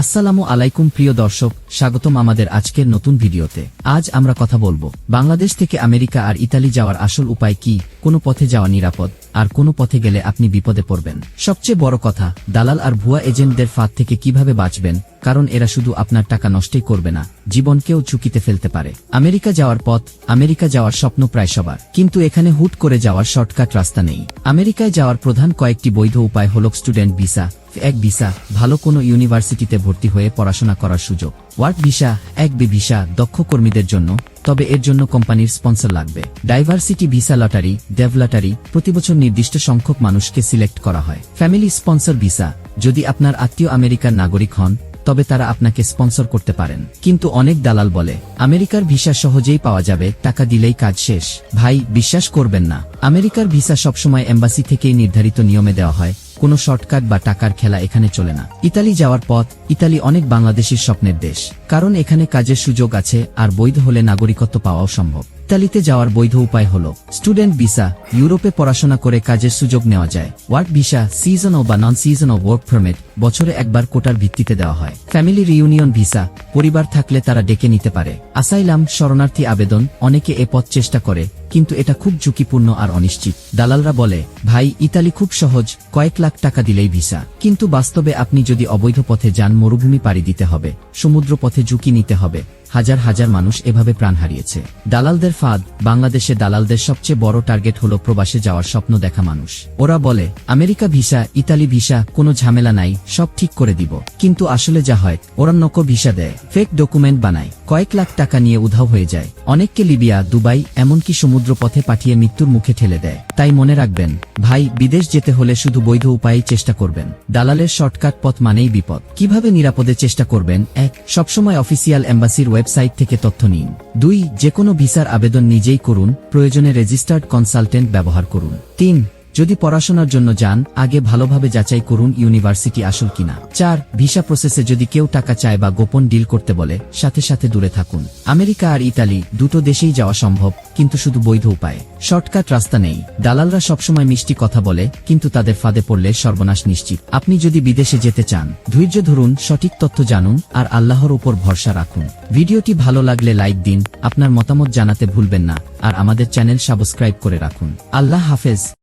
আসসালামু আলাইকুম প্রিয় দর্শক, স্বাগতম আমাদের আজকের নতুন ভিডিওতে। আজ আমরা কথা বলব, বাংলাদেশ থেকে আমেরিকা আর ইতালি যাওয়ার আসল উপায় কি, কোনো পথে যাওয়া নিরাপদ, আর কোনো পথে গেলে আপনি বিপদে পড়বেন। সবচেয়ে বড় কথা, দালাল আর ভুয়া এজেন্টদের ফাঁদ থেকে কীভাবে বাঁচবেন, কারণ এরা শুধু আপনার টাকা নষ্টই করবে না, জীবনকেও ঝুঁকিতে ফেলতে পারে। আমেরিকা যাওয়ার পথ, আমেরিকা যাওয়ার স্বপ্ন প্রায় সবার। কিন্তু এখানে হুট করে যাওয়ার শর্টকাট রাস্তা নেই। আমেরিকায় যাওয়ার প্রধান কয়েকটি বৈধ উপায় হল স্টুডেন্ট ভিসা এক ভিসা, ভালো কোনো ইউনিভার্সিটিতে ভর্তি হয়ে পড়াশোনা করার সুযোগ। ওয়ার্ক ভিসা, এক বি ভিসা, দক্ষ কর্মীদের জন্য, তবে এর জন্য কোম্পানির স্পন্সর লাগবে। Diversity visa lottery, DV lottery, প্রতিবছর নির্দিষ্ট সংখ্যক মানুষকে সিলেক্ট করা হয়। ফ্যামিলি স্পন্সর ভিসা, যদি আপনার আত্মীয় আমেরিকার নাগরিক হন, তবে তারা আপনাকে স্পন্সর করতে পারেন। কিন্তু অনেক দালাল বলে, আমেরিকার ভিসা সহজেই পাওয়া যাবে, টাকা দিলেই কাজ শেষ। ভাই, বিশ্বাস করবেন না। আমেরিকার ভিসা সবসময় এম্বাসি থেকেই নির্ধারিত নিয়মে দেওয়া হয় কোনো শর্টকাট বা টাকার খেলা এখানে চলে না। ইতালি যাওয়ার পথ, ইতালি অনেক বাংলাদেশের স্বপ্নের দেশ। কারণ এখানে কাজের সুযোগ আছে আর বৈধ হলে নাগরিকত্ব পাওয়াও সম্ভব। ইতালিতে যাওয়ার বৈধ উপায় হল, স্টুডেন্ট ভিসা, ইউরোপে পড়াশোনা করে কাজের সুযোগ নেওয়া যায়। ওয়ার্ক ভিসা সিজন বা নন সিজন ও ওয়ার্ক পারমিট বছরে একবার কোটার ভিত্তিতে দেওয়া হয়। ফ্যামিলি রিউনিয়ন ভিসা, পরিবার থাকলে তারা ডেকে নিতে পারে। আসাইলাম শরণার্থী আবেদন, অনেকে এ পথ চেষ্টা করে কিন্তু এটা খুব ঝুঁকিপূর্ণ আর অনিশ্চিত। দালালরা বলে, ভাই, ইতালি খুব সহজ, কয়েক লাখ টাকা দিলেই ভিসা। কিন্তু বাস্তবে আপনি যদি অবৈধ পথে যান, মরুভূমি পাড়ি দিতে হবে সমুদ্র পথে ঝুঁকি নিতে হবে। হাজার হাজার মানুষ এভাবে প্রাণ হারিয়েছে। দালালদের ফাঁদ, বাংলাদেশে দালালদের সবচেয়ে বড় টার্গেট হল প্রবাসে যাওয়ার স্বপ্ন দেখা মানুষ। ওরা বলে, আমেরিকা ভিসা, ইতালি ভিসা, কোনো ঝামেলা নাই, সব ঠিক করে দিব। কিন্তু আসলে যা হয়, ওরা নকো ভিসা দেয়, ফেক ডকুমেন্ট বানায়, কয়েক লাখ টাকা নিয়ে উধাও হয়ে যায়। অনেককে লিবিয়া, দুবাই, এমনকি সমুদ্র পথে পাঠিয়ে মৃত্যুর মুখে ঠেলে দেয়। তাই মনে রাখবেন, ভাই, বিদেশ যেতে হলে শুধু বৈধ উপায়েই চেষ্টা করবেন। দালালের শর্টকাট পথ মানেই বিপদ। কীভাবে নিরাপদে চেষ্টা করবেন? এক, সবসময় অফিসিয়াল এম্বাসির ওয়েবসাইট থেকে তথ্য নিন। দুই যে কোনো ভিসার আবেদন নিজেই করুন, প্রয়োজনে রেজিস্টার্ড কনসালটেন্ট ব্যবহার করুন। তিন যদি পড়াশোনার জন্য যান, আগে ভালোভাবে যাচাই করুন ইউনিভার্সিটি আসল কিনা। চার, ভিসা প্রসেসে যদি কেউ টাকা চায় বা গোপন ডিল করতে বলে, সাথে সাথে দূরে থাকুন। আমেরিকা আর ইতালি, দুটো দেশেই যাওয়া সম্ভব, কিন্তু শুধু বৈধ উপায়। শর্টকাট রাস্তা নেই। দালালরা সবসময় মিষ্টি কথা বলে, কিন্তু তাদের ফাঁদে পড়লে সর্বনাশ নিশ্চিত। আপনি যদি বিদেশে যেতে চান, ধৈর্য ধরুন, সঠিক তথ্য জানুন, আর আল্লাহর উপর ভরসা রাখুন। ভিডিওটি ভালো লাগলে লাইক দিন, আপনার মতামত জানাতে ভুলবেন না, আর আমাদের চ্যানেল সাবস্ক্রাইব করে রাখুন। আল্লাহ হাফেজ।